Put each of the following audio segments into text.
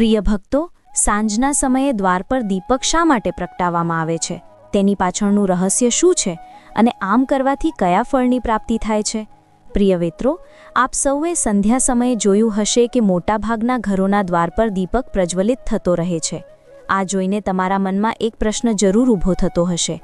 પ્રિય ભક્તો, સાંજના સમયે દ્વાર પર દીપક શા માટે પ્રગટાવવામાં આવે છે? તેની પાછળનું રહસ્ય શું છે? અને આમ કરવાથી કયા ફળની પ્રાપ્તિ થાય છે? પ્રિય મિત્રો, આપ સૌએ સંધ્યા સમયે જોયું હશે કે મોટાભાગના ઘરોના દ્વાર પર દીપક પ્રજ્વલિત થતો રહે છે. આ જોઈને તમારા મનમાં એક પ્રશ્ન જરૂર ઊભો થતો હશે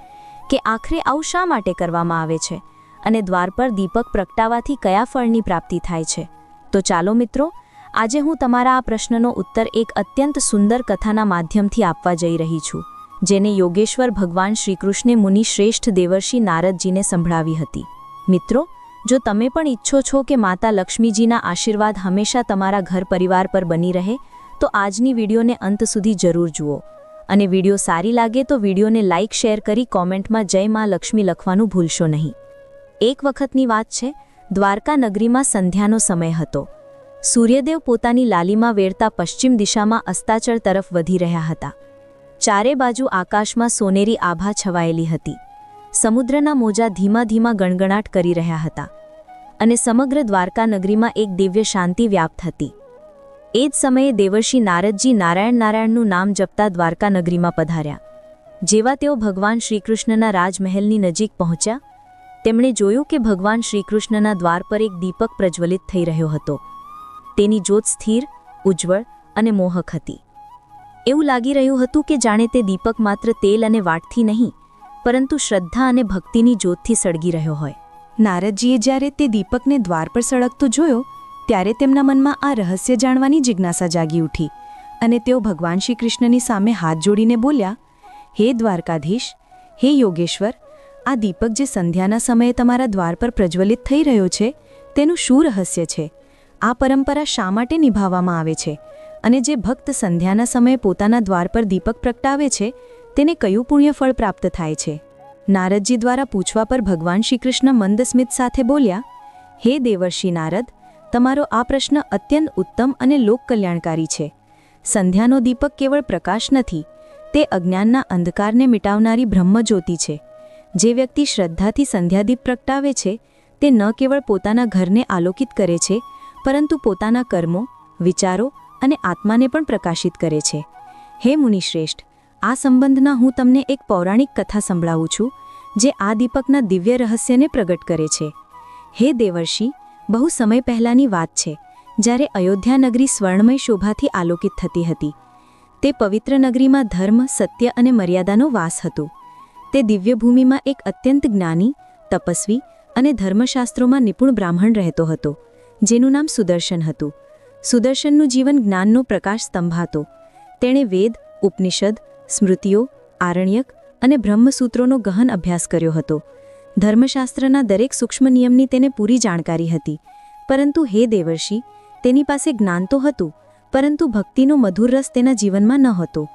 કે આખરે આવું શા માટે કરવામાં આવે છે? અને દ્વાર પર દીપક પ્રગટાવાથી કયા ફળની પ્રાપ્તિ થાય છે? તો ચાલો મિત્રો આજે હું તમારા આ પ્રશ્નનો ઉત્તર એક અત્યંત સુંદર કથાના માધ્યમથી આપવા જઈ રહી છું, જેને યોગેશ્વર ભગવાન શ્રીકૃષ્ણે મુનિ શ્રેષ્ઠ દેવર્ષિ નારદજીને સંભળાવી હતી. મિત્રો, જો તમે પણ ઈચ્છો છો કે માતા લક્ષ્મીજીના આશીર્વાદ હંમેશા તમારા ઘર પરિવાર પર બની રહે, તો આજની વિડીયોને અંત સુધી જરૂર જુઓ. અને વીડિયો સારી લાગે તો વિડીયોને લાઇક શેર કરી કોમેન્ટમાં જય માં લક્ષ્મી લખવાનું ભૂલશો નહીં. એક વખતની વાત છે, દ્વારકા નગરીમાં સંધ્યાનો સમય હતો. સૂર્યદેવ પોતાની લાલીમાં વેરતા પશ્ચિમ દિશામાં અસ્તાચળ તરફ વધી રહ્યા હતા. ચારે બાજુ આકાશમાં સોનેરી આભા છવાયેલી હતી. સમુદ્રના મોજા ધીમા ધીમા ગણગણાટ કરી રહ્યા હતા. અને સમગ્ર દ્વારકા નગરીમાં એક દિવ્ય શાંતિ વ્યાપ્ત હતી. એ જ સમયે દેવર્ષિ નારદજી નારાયણ નારાયણનું નામ જપતા દ્વારકા નગરીમાં પધાર્યા. જેવા તેઓ ભગવાન શ્રીકૃષ્ણના રાજમહેલની નજીક પહોંચ્યા, તેમણે જોયું કે ભગવાન શ્રીકૃષ્ણના દ્વાર પર એક દીપક પ્રજ્વલિત થઈ રહ્યો હતો. તેની જોત સ્થિર, ઉજ્જવળ અને મોહક હતી. એવું લાગી રહ્યું હતું કે જાણે તે દીપક માત્ર તેલ અને વાટથી નહીં, પરંતુ શ્રદ્ધા અને ભક્તિની જોતથી સળગી રહ્યો હોય. નારદજીએ જ્યારે તે દીપકને દ્વાર પર સળગતો જોયો, ત્યારે તેમના મનમાં આ રહસ્ય જાણવાની જિજ્ઞાસા જાગી ઉઠી અને તેઓ ભગવાન શ્રી કૃષ્ણની સામે હાથ જોડીને બોલ્યા, હે દ્વારકાધીશ, હે યોગેશ્વર, આ દીપક જે સંધ્યાના સમયે તમારા દ્વાર પર પ્રજ્વલિત થઈ રહ્યો છે, તેનું શું રહસ્ય છે? આ પરંપરા શા માટે નિભાવવામાં આવે છે? અને જે ભક્ત સંધ્યાના સમયે પોતાના દ્વાર પર દીપક પ્રગટાવે છે, તેને કયું પુણ્યફળ પ્રાપ્ત થાય છે? નારદજી દ્વારા પૂછવા પર ભગવાન શ્રીકૃષ્ણ મંદસ્મિત સાથે બોલ્યા, હે દેવર્ષિ નારદ, તમારો આ પ્રશ્ન અત્યંત ઉત્તમ અને લોકકલ્યાણકારી છે. સંધ્યાનો દીપક કેવળ પ્રકાશ નથી, તે અજ્ઞાનના અંધકારને મિટાવનારી બ્રહ્મજ્યોતિ છે. જે વ્યક્તિ શ્રદ્ધાથી સંધ્યાદીપ પ્રગટાવે છે, તે ન કેવળ પોતાના ઘરને આલોકિત કરે છે પરંતુ પોતાના કર્મો, વિચારો અને આત્માને પણ પ્રકાશિત કરે છે. હે મુનિશ્રેષ્ઠ, આ સંબંધના હું તમને એક પૌરાણિક કથા સંભળાવું છું, જે આ દીપકના દિવ્ય રહસ્યને પ્રગટ કરે છે. હે દેવર્ષિ, બહુ સમય પહેલાંની વાત છે, જ્યારે અયોધ્યા નગરી સ્વર્ણમય શોભાથી આલોકિત થતી હતી. તે પવિત્ર નગરીમાં ધર્મ, સત્ય અને મર્યાદાનો વાસ હતો. તે દિવ્ય ભૂમિમાં એક અત્યંત જ્ઞાની, તપસ્વી અને ધર્મશાસ્ત્રોમાં નિપુણ બ્રાહ્મણ રહેતો હતો. જેનું નામ સુદર્શન હતું. સુદર્શનનું જીવન જ્ઞાનનો પ્રકાશ સ્તંભ હતો તેણે વેદ, ઉપનિષદ, સ્મૃતિઓ, આરણ્યક અને બ્રહ્મસૂત્રોનો ગહન અભ્યાસ કર્યો હતો. ધર્મશાસ્ત્રના દરેક સૂક્ષ્મ નિયમની તેને પૂરી જાણકારી હતી. પરંતુ હે દેવર્ષિ, તેની પાસે જ્ઞાન તો હતું, પરંતુ ભક્તિનો મધુર રસ તેના જીવનમાં ન હતો.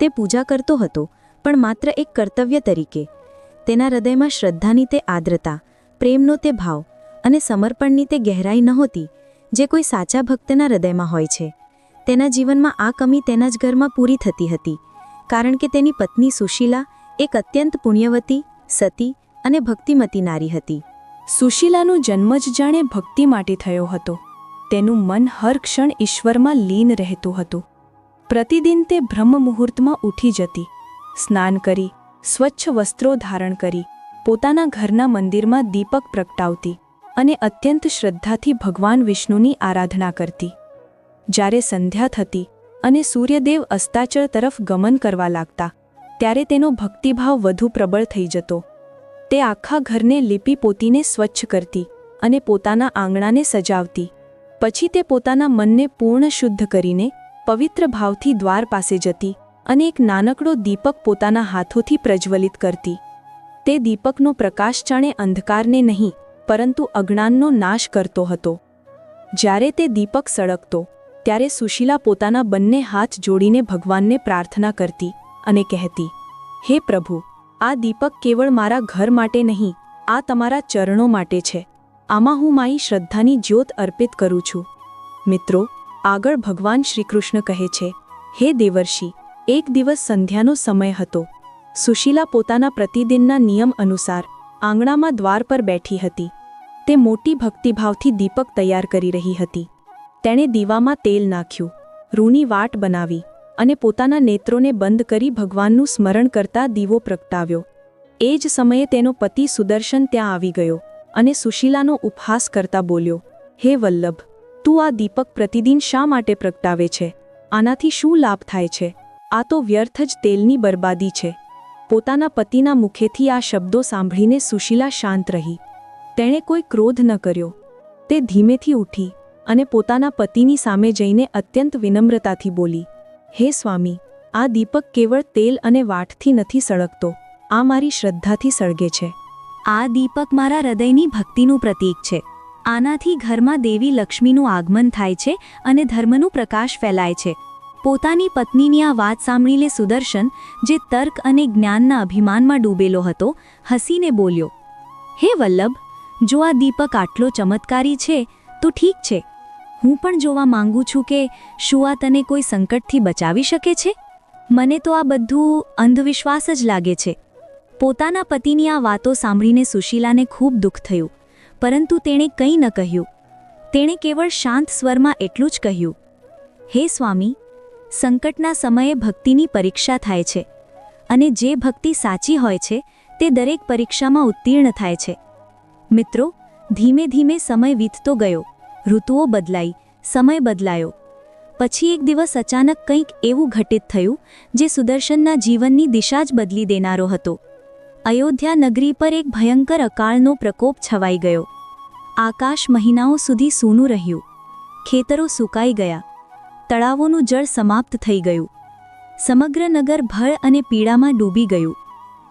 તે પૂજા કરતો હતો, પણ માત્ર એક કર્તવ્ય તરીકે. તેના હૃદયમાં શ્રદ્ધાની તે આદ્રતા, પ્રેમનો તે ભાવ અને સમર્પણની તે ગહેરાઈ નહોતી, જે કોઈ સાચા ભક્તના હૃદયમાં હોય છે. તેના જીવનમાં આ કમી તેના જ ઘરમાં પૂરી થતી હતી, કારણ કે તેની પત્ની સુશીલા એક અત્યંત પુણ્યવતી, સતી અને ભક્તિમતી નારી હતી. સુશીલાનો જન્મ જ જાણે ભક્તિ માટે થયો હતો. તેનું મન હર ક્ષણ ઈશ્વરમાં લીન રહેતું હતું. પ્રતિદિન તે બ્રહ્મ મુહૂર્તમાં ઉઠી જતી, સ્નાન કરી, સ્વચ્છ વસ્ત્રો ધારણ કરી, પોતાના ઘરના મંદિરમાં દીપક પ્રગટાવતી. અને અત્યંત શ્રદ્ધાથી ભગવાન વિષ્ણુની આરાધના કરતી. જ્યારે સંધ્યા થતી અને સૂર્યદેવ અસ્તાચળ તરફ ગમન કરવા લાગતા, ત્યારે તેનો ભક્તિભાવ વધુ પ્રબળ થઈ જતો. તે આખા ઘરને લીપી પોતીને સ્વચ્છ કરતી અને પોતાના આંગણાને સજાવતી. પછી તે પોતાના મનને પૂર્ણ શુદ્ધ કરીને પવિત્ર ભાવથી દ્વાર પાસે જતી અને એક નાનકડો દીપક પોતાના હાથોથી પ્રજ્વલિત કરતી. તે દીપકનો પ્રકાશ જાણે અંધકારને નહીં પરંતુ અજ્ઞાનનો નાશ કરતો હતો. જ્યારે તે દીપક સળગતો, ત્યારે સુશીલા પોતાના બંને હાથ જોડીને ભગવાનને પ્રાર્થના કરતી અને કહેતી, હે પ્રભુ, આ દીપક કેવળ મારા ઘર માટે નહીં, આ તમારા ચરણો માટે છે. આમાં હું મારી શ્રદ્ધાની જ્યોત અર્પિત કરું છું. મિત્રો, આગળ ભગવાન શ્રીકૃષ્ણ કહે છે, હે દેવર્ષિ, એક દિવસ સંધ્યાનો સમય હતો. સુશીલા પોતાના પ્રતિદિનના નિયમ અનુસાર આંગણામાં દ્વાર પર બેઠી હતી. તે મોટી ભક્તિભાવથી દીપક તૈયાર કરી રહી હતી. તેણે દીવામાં તેલ નાખ્યું, રૂની વાટ બનાવી અને પોતાના નેત્રોને બંધ કરી ભગવાનનું સ્મરણ કરતા દીવો પ્રગટાવ્યો. એ જ સમયે તેનો પતિ સુદર્શન ત્યાં આવી ગયો અને સુશીલાનો ઉપહાસ કરતા બોલ્યો, હે વલ્લભ, તું આ દીપક પ્રતિદિન શા માટે પ્રગટાવે છે? આનાથી શું લાભ થાય છે? આ તો વ્યર્થ જ તેલની બરબાદી છે. પોતાના પતિના મુખેથી આ શબ્દો સાંભળીને સુશીલા શાંત રહી. તેણે કોઈ ક્રોધ ન કર્યો. તે ધીમેથી ઉઠી અને પોતાના પતિની સામે જઈને અત્યંત વિનમ્રતાથી બોલી, હે સ્વામી, આ દીપક કેવળ તેલ અને વાટથી નથી સળગતો. આ મારી શ્રદ્ધાથી સળગે છે. આ દીપક મારા હૃદયની ભક્તિનું પ્રતીક છે. આનાથી ઘરમાં દેવી લક્ષ્મીનું આગમન થાય છે અને ધર્મનું પ્રકાશ ફેલાય છે. પોતાની પત્નીની આ વાત સાંભળીને સુદર્શન, જે તર્ક અને જ્ઞાનના અભિમાનમાં ડૂબેલો હતો, હસીને બોલ્યો, હે વલ્લભ, જો આ દીપક આટલો ચમત્કારી છે, તો ઠીક છે. હું પણ જોવા માંગુ છું કે શું આ તને કોઈ સંકટથી બચાવી શકે છે? મને તો આ બધું અંધવિશ્વાસ જ લાગે છે. પોતાના પતિની આ વાતો સાંભળીને સુશીલાને ખૂબ દુઃખ થયું, પરંતુ તેણે કંઈ ન કહ્યું. તેણે કેવળ શાંત સ્વરમાં એટલું જ કહ્યું, હે સ્વામી સંકટના સમયે ભક્તિની પરીક્ષા થાય છે અને જે ભક્તિ સાચી હોય છે તે દરેક પરીક્ષામાં ઉત્તીર્ણ થાય છે. મિત્રો, ધીમે ધીમે સમય વીતતો ગયો, ઋતુઓ બદલાઈ, સમય બદલાયો. પછી એક દિવસ અચાનક કંઈક એવું ઘટિત થયું, જે સુદર્શનના જીવનની દિશા જ બદલી દેનારો હતો. અયોધ્યા નગરી પર એક ભયંકર અકાળનો પ્રકોપ છવાઈ ગયો. આકાશ મહિનાઓ સુધી સૂનું રહ્યું. ખેતરો સુકાઈ ગયા. તળાવોનું જળ સમાપ્ત થઈ ગયું. સમગ્ર નગર ભળ અને પીડામાં ડૂબી ગયું.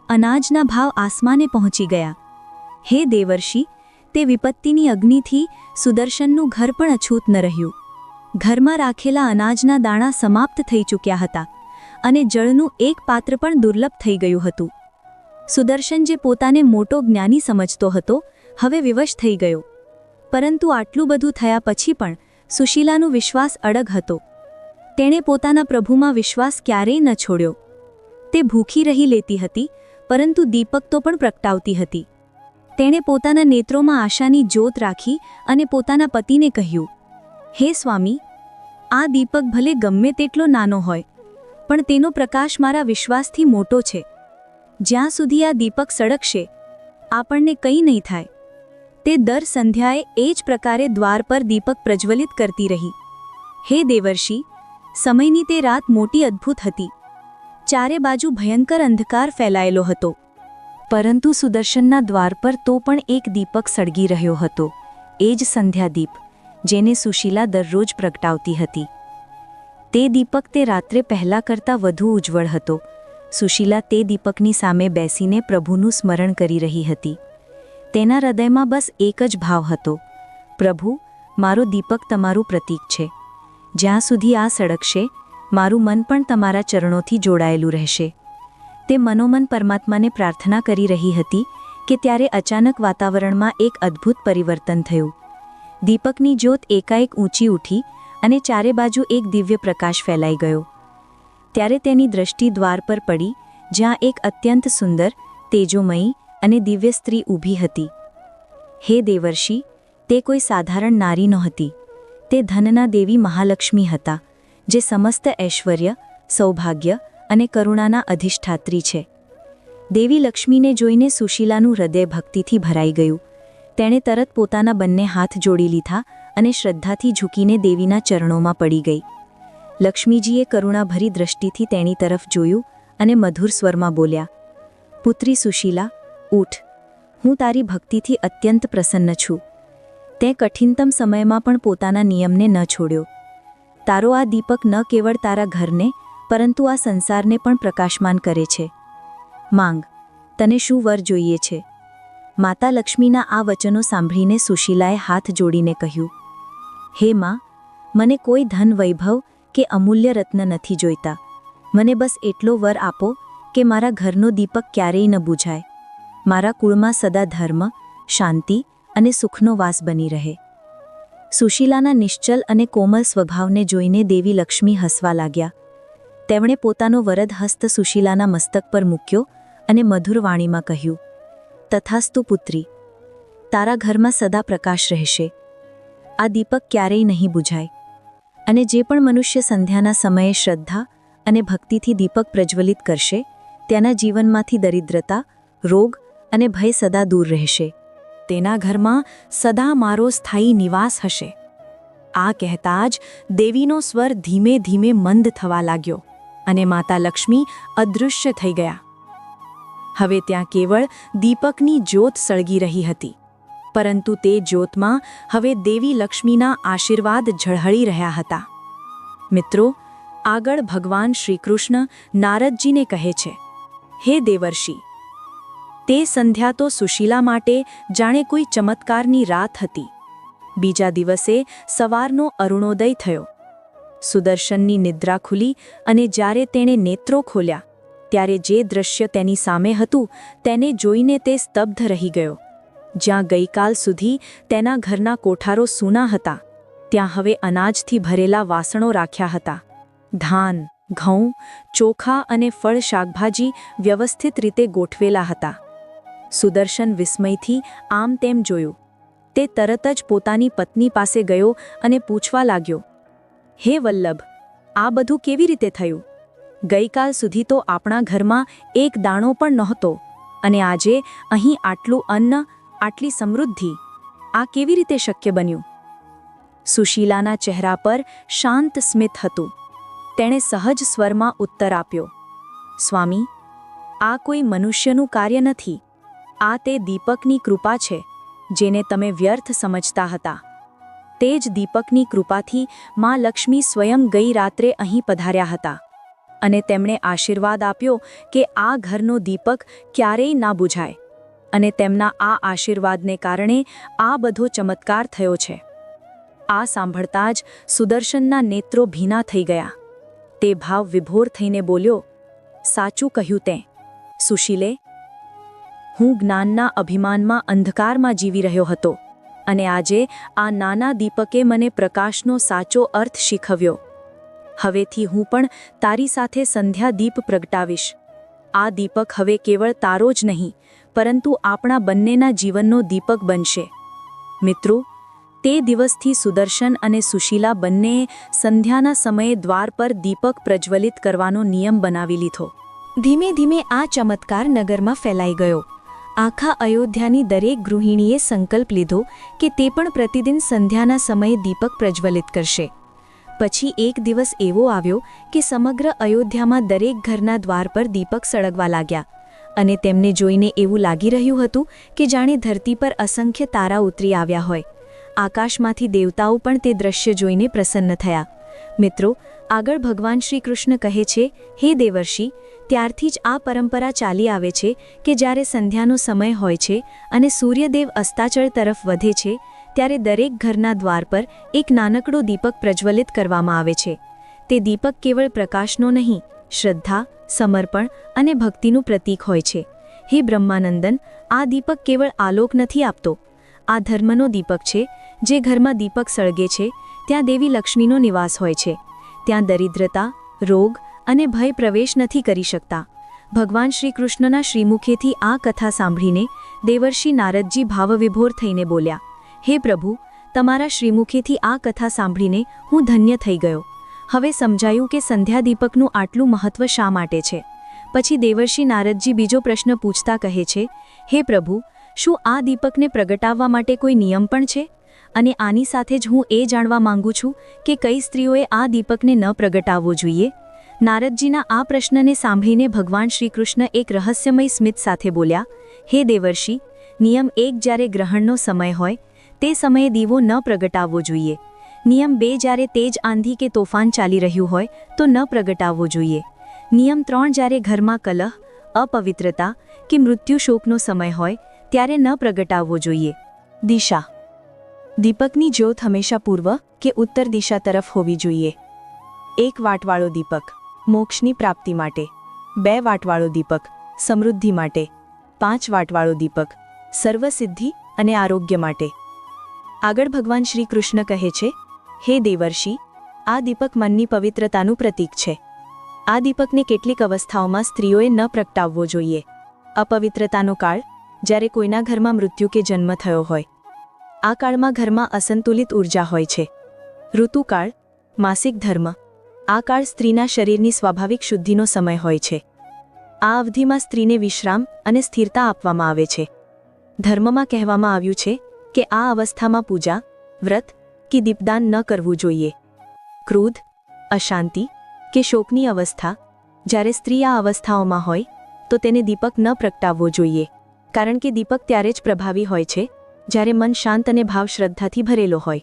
અનાજના ભાવ આસમાને પહોંચી ગયા. હે દેવર્ષિ, તે વિપત્તિની અગ્નિથી સુદર્શનનું ઘર પણ અછૂત ન રહ્યું. ઘરમાં રાખેલા અનાજના દાણા સમાપ્ત થઈ ચૂક્યા હતા અને જળનું એક પાત્ર પણ દુર્લભ થઈ ગયું હતું. સુદર્શન જે પોતાને મોટો જ્ઞાની સમજતો હતો, હવે વિવશ થઈ ગયો. પરંતુ આટલું બધું થયા પછી પણ સુશીલાનો વિશ્વાસ અડગ હતો. તેણે પોતાના પ્રભુમાં વિશ્વાસ ક્યારેય ન છોડ્યો. તે ભૂખી રહી લેતી હતી, પરંતુ દીપક તો પણ પ્રગટાવતી હતી. તેણે પોતાના નેત્રોમાં આશાની જોત રાખી અને પોતાના પતિને કહ્યું, હે સ્વામી, આ દીપક ભલે ગમે તેટલો નાનો હોય, પણ તેનો પ્રકાશ મારા વિશ્વાસથી મોટો છે. જ્યાં સુધી આ દીપક સળગશે, આપણને કંઈ નહીં થાય. તે દર સંધ્યાએ એ જ પ્રકારે દ્વાર પર દીપક પ્રજ્વલિત કરતી રહી. હે દેવર્ષિ, સમયની તે રાત મોટી અદ્ભુત હતી. ચારે બાજુ ભયંકર અંધકાર ફેલાયેલો હતો. પરંતુ સુદર્શનના દ્વાર પર તો પણ એક દીપક સળગી રહ્યો હતો. એ જ સંધ્યાદીપ, જેને સુશીલા દરરોજ પ્રગટાવતી હતી. તે દીપક તે રાત્રે પહેલા કરતાં વધુ ઉજ્જવળ હતો. સુશીલા તે દીપકની સામે બેસીને પ્રભુનું સ્મરણ કરી રહી હતી. તેના હૃદયમાં બસ એક જ ભાવ હતો. પ્રભુ, મારો દીપક તમારું પ્રતીક છે. જ્યાં સુધી આ સળગશે, મારું મન પણ તમારા ચરણોથી જોડાયેલું રહેશે. તે મનોમન પરમાત્માને પ્રાર્થના કરી રહી હતી કે ત્યારે અચાનક વાતાવરણમાં એક અદ્ભુત પરિવર્તન થયું. દીપકની જ્યોત એકાએક ઊંચી ઉઠી અને ચારે બાજુ એક દિવ્ય પ્રકાશ ફેલાઈ ગયો. ત્યારે તેની દ્રષ્ટિ દ્વાર પર પડી, જ્યાં એક અત્યંત સુંદર, તેજોમયી અને દિવ્ય સ્ત્રી ઊભી હતી. હે દેવર્ષિ, તે કોઈ સાધારણ નારી નહોતી. તે ધનના દેવી મહાલક્ષ્મી હતા, જે સમસ્ત ઐશ્વર્ય, સૌભાગ્ય અને કરુણાના અધિષ્ઠાત્રી છે. દેવી લક્ષ્મીને જોઈને સુશીલાનું હૃદય ભક્તિથી ભરાઈ ગયું. તેણે તરત પોતાના બંને હાથ જોડી લીધા અને શ્રદ્ધાથી ઝૂકીને દેવીના ચરણોમાં પડી ગઈ. લક્ષ્મીજીએ કરુણાભરી દ્રષ્ટિથી તેણી તરફ જોયું અને મધુર સ્વરમાં બોલ્યા, પુત્રી સુશીલા ઉઠ હું તારી ભક્તિથી અત્યંત પ્રસન્ન છું. તે કઠિનતમ સમયમાં પણ પોતાના નિયમને ન છોડ્યો. તારો આ દીપક ન કેવળ તારા ઘરને, પરંતુ આ સંસારને પણ પ્રકાશમાન કરે છે. માંગ, તને શું વર જોઈએ છે? માતા લક્ષ્મીના આ વચનો સાંભળીને સુશીલાએ હાથ જોડીને કહ્યું, હે માં, મને કોઈ ધન વૈભવ કે અમૂલ્ય રત્ન નથી જોઈતા. મને બસ એટલો વર આપો કે મારા ઘરનો દીપક ક્યારેય ન બુઝાય. મારા કુળમાં સદા ધર્મ, શાંતિ અને સુખનો વાસ બની રહે. સુશીલાના નિશ્ચલ અને કોમલ સ્વભાવને જોઈને દેવી લક્ષ્મી હસવા લાગ્યા. તેમણે પોતાનો વરદ હસ્ત સુશીલાના મસ્તક પર મૂક્યો અને મધુર વાણીમાં કહ્યું, તથાસ્તુ પુત્રી, તારા ઘરમાં સદા પ્રકાશ રહેશે. આ દીપક ક્યારેય નહીં બુઝાય. અને જે પણ મનુષ્ય સંધ્યાના સમયે શ્રદ્ધા અને ભક્તિથી દીપક પ્રજ્વલિત કરશે તેના જીવનમાંથી દરિદ્રતા, રોગ અને ભય સદા દૂર રહેશે. તેના ઘરમાં સદા મારો સ્થાયી નિવાસ હશે. આ કહેતા જ દેવીનો સ્વર ધીમે ધીમે મંદ થવા લાગ્યો અને માતા લક્ષ્મી અદૃશ્ય થઈ ગયા. હવે ત્યાં કેવળ દીપકની જ્યોત સળગી રહી હતી. પરંતુ તે જ્યોતમાં હવે દેવી લક્ષ્મીના આશીર્વાદ ઝળહળી રહ્યા હતા. મિત્રો, આગળ ભગવાન શ્રીકૃષ્ણ નારદજીને કહે છે, હે દેવર્ષિ તે સંધ્યા તો સુશીલા માટે જાણે કોઈ ચમત્કારની રાત હતી. બીજા દિવસે સવારનો અરુણોદય થયો. સુદર્શનની નિદ્રા ખુલી અને જ્યારે તેણે નેત્રો ખોલ્યા, ત્યારે જે દ્રશ્ય તેની સામે હતું તેને જોઈને તે સ્તબ્ધ રહી ગયો. જ્યાં ગઈકાલ સુધી તેના ઘરના કોઠારો સૂના હતા, ત્યાં હવે અનાજથી ભરેલા વાસણો રાખ્યા હતા. ધાન, ઘઉં, ચોખા અને ફળ શાકભાજી વ્યવસ્થિત રીતે ગોઠવેલા હતા. સુદર્શન વિસ્મયથી આમ તેમ જોયું. તે તરત જ પોતાની પત્ની પાસે ગયો અને પૂછવા લાગ્યો, હે વલ્લભ, આ બધું કેવી રીતે થયું? ગઈકાલ સુધી તો આપણા ઘરમાં એક દાણો પણ નહોતો અને આજે અહીં આટલું અન્ન, આટલી સમૃદ્ધિ, આ કેવી રીતે શક્ય બન્યું? સુશીલાના ચહેરા પર શાંત સ્મિત હતું. તેણે સહજ સ્વરમાં ઉત્તર આપ્યો, સ્વામી, આ કોઈ મનુષ્યનું કાર્ય નથી. આ તે દીપકની કૃપા છે, જેને તમે વ્યર્થ સમજતા હતા. તે જ દીપકની કૃપાથી માં લક્ષ્મી સ્વયં ગઈ રાત્રે અહીં પધાર્યા હતા. અને તેમણે આશીર્વાદ આપ્યો કે આ ઘરનો દીપક ક્યારેય ના બુઝાય. અને તેમના આ આશીર્વાદને કારણે આ બધો ચમત્કાર થયો છે. આ સાંભળતા જ સુદર્શનના નેત્રો ભીના થઈ ગયા. તે ભાવ વિભોર થઈને બોલ્યો, સાચું કહ્યું તે. સુશીલે હું જ્ઞાનના અભિમાનમાં અંધકારમાં જીવી રહ્યો હતો અને આજે આ નાના દીપકે મને પ્રકાશનો સાચો અર્થ શીખવ્યો. હવેથી હું પણ તારી સાથે સંધ્યા દીપ પ્રગટાવીશ. આ દીપક હવે કેવળ તારો જ નહીં, પરંતુ આપણા બંનેના જીવનનો દીપક બનશે. મિત્રો, તે દિવસથી સુદર્શન અને સુશીલા બંનેએ સંધ્યાના સમયે દ્વાર પર દીપક પ્રજ્વલિત કરવાનો નિયમ બનાવી લીધો. ધીમે ધીમે આ ચમત્કાર નગરમાં ફેલાઈ ગયો. આખા અયોધ્યાની દરેક ગૃહિણીએ સંકલ્પ લીધો કે તે પણ પ્રતિદિન સંધ્યાના સમયે દીપક પ્રજ્વલિત કરશે. પછી એક દિવસ એવો આવ્યો કે સમગ્ર અયોધ્યામાં દરેક ઘરના દ્વાર પર દીપક સળગવા લાગ્યા અને તેમને જોઈને એવું લાગી રહ્યું હતું કે જાણે ધરતી પર અસંખ્ય તારા ઉતરી આવ્યા હોય. આકાશમાંથી દેવતાઓ પણ તે દ્રશ્ય જોઈને પ્રસન્ન થયા. મિત્રો, આગળ ભગવાન શ્રી કૃષ્ણ કહે છે, હે દેવર્ષિ ત્યારથી જ આ પરંપરા ચાલી આવે છે કે જ્યારે સંધ્યાનો સમય હોય છે અને સૂર્યદેવ અસ્તાચળ તરફ વધે છે, ત્યારે દરેક ઘરના દ્વાર પર એક નાનકડો દીપક પ્રજ્વલિત કરવામાં આવે છે. તે દીપક કેવળ પ્રકાશનો નહીં, શ્રદ્ધા, સમર્પણ અને ભક્તિનું પ્રતીક હોય છે. હે બ્રહ્માનંદન, આ દીપક કેવળ આલોક નથી આપતો. આ ધર્મનો દીપક છે, જે ઘરમાં દીપક સળગે છે, ત્યાં દેવી લક્ષ્મીનો નિવાસ હોય છે. ત્યાં દરિદ્રતા, રોગ અને ભય પ્રવેશ નથી કરી શકતા. ભગવાન શ્રી કૃષ્ણના શ્રીમુખેથી આ કથા સાંભળીને દેવર્ષિ નારદજી ભાવવિભોર થઈને બોલ્યા, હે પ્રભુ, તમારા શ્રીમુખેથી આ કથા સાંભળીને હું ધન્ય થઈ ગયો. હવે સમજાયું કે સંધ્યા દીપકનું આટલું મહત્વ શા માટે છે? પછી દેવર્ષિ નારદજી બીજો પ્રશ્ન પૂછતા કહે છે, હે પ્રભુ, શું આ દીપકને પ્રગટાવવા માટે કોઈ નિયમ પણ છે? અને આની સાથે જ હું એ જાણવા માંગુ છું કે કઈ સ્ત્રીઓએ આ દીપકને ન પ્રગટાવવો જોઈએ? નારદજીના આ પ્રશ્નને સાંભળીને ભગવાન શ્રીકૃષ્ણ એક રહસ્યમય સ્મિત સાથે બોલ્યા, હે દેવર્ષિ, નિયમ એક જ્યારે ગ્રહણનો સમય હોય, તે સમયે દીવો ન પ્રગટાવવો જોઈએ. નિયમ બે જ્યારે તેજ આંધી કે તોફાન ચાલી રહ્યું હોય, તો ન પ્રગટાવવો જોઈએ. નિયમ ત્રણ જ્યારે ઘરમાં કલહ, અપવિત્રતા કે મૃત્યુ શોકનો સમય હોય, ત્યારે ન પ્રગટાવવો જોઈએ. દિશા. દીપકની જ્યોત હંમેશા પૂર્વ કે ઉત્તર દિશા તરફ હોવી જોઈએ. એક વાટવાળો દીપક. મોક્ષની પ્રાપ્તિ માટે. બે વાટવાળો દીપક, સમૃદ્ધિ માટે. પાંચ વાટવાળો દીપક, સર્વસિદ્ધિ અને આરોગ્ય માટે. આગળ ભગવાન શ્રી કૃષ્ણ કહે છે, હે દેવર્ષિ, આ દીપક મનની પવિત્રતાનું પ્રતીક છે. આ દીપકને કેટલીક અવસ્થાઓમાં સ્ત્રીઓએ ન પ્રગટાવવો જોઈએ. અપવિત્રતાનો કાળ, જ્યારે કોઈના ઘરમાં મૃત્યુ કે જન્મ થયો હોય. આ કાળમાં ઘરમાં અસંતુલિત ઊર્જા હોય છે. ઋતુકાળ, માસિક ધર્મ આ કાળ સ્ત્રીના શરીરની સ્વાભાવિક શુદ્ધિનો સમય હોય છે. આ અવધિમાં સ્ત્રીને વિશ્રામ અને સ્થિરતા આપવામાં આવે છે. ધર્મમાં કહેવામાં આવ્યું છે કે આ અવસ્થામાં પૂજા, વ્રત કે દીપદાન ન કરવું જોઈએ. ક્રોધ, અશાંતિ કે શોકની અવસ્થા, જ્યારે સ્ત્રી આ અવસ્થાઓમાં હોય, તો તેને દીપક ન પ્રગટાવવો જોઈએ. કારણ કે દીપક ત્યારે જ પ્રભાવી હોય છે, જ્યારે મન શાંત અને ભાવ શ્રદ્ધાથી ભરેલો હોય.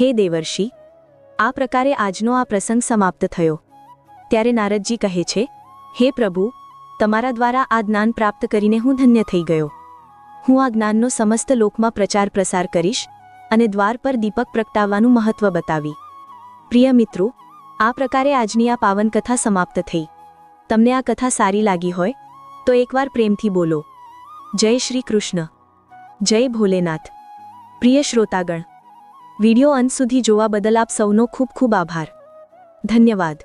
હે દેવર્ષિ આ પ્રકારે આજનો આ પ્રસંગ સમાપ્ત થયો. ત્યારે નારદજી કહે છે, હે પ્રભુ, તમારા દ્વારા આ જ્ઞાન પ્રાપ્ત કરીને હું ધન્ય થઈ ગયો. હું આ જ્ઞાનનો સમસ્ત લોકમાં પ્રચાર પ્રસાર કરીશ અને દ્વાર પર દીપક પ્રગટાવવાનું મહત્વ બતાવી. પ્રિય મિત્રો, આ પ્રકારે આજની આ પાવન કથા સમાપ્ત થઈ. તમને આ કથા સારી લાગી હોય, તો એકવાર પ્રેમથી બોલો. જય શ્રી કૃષ્ણ. જય ભોલેનાથ. પ્રિય શ્રોતાગણ વિડિયો અંત સુધી જોવા બદલ આપ સૌનો ખૂબ ખૂબ આભાર. ધન્યવાદ.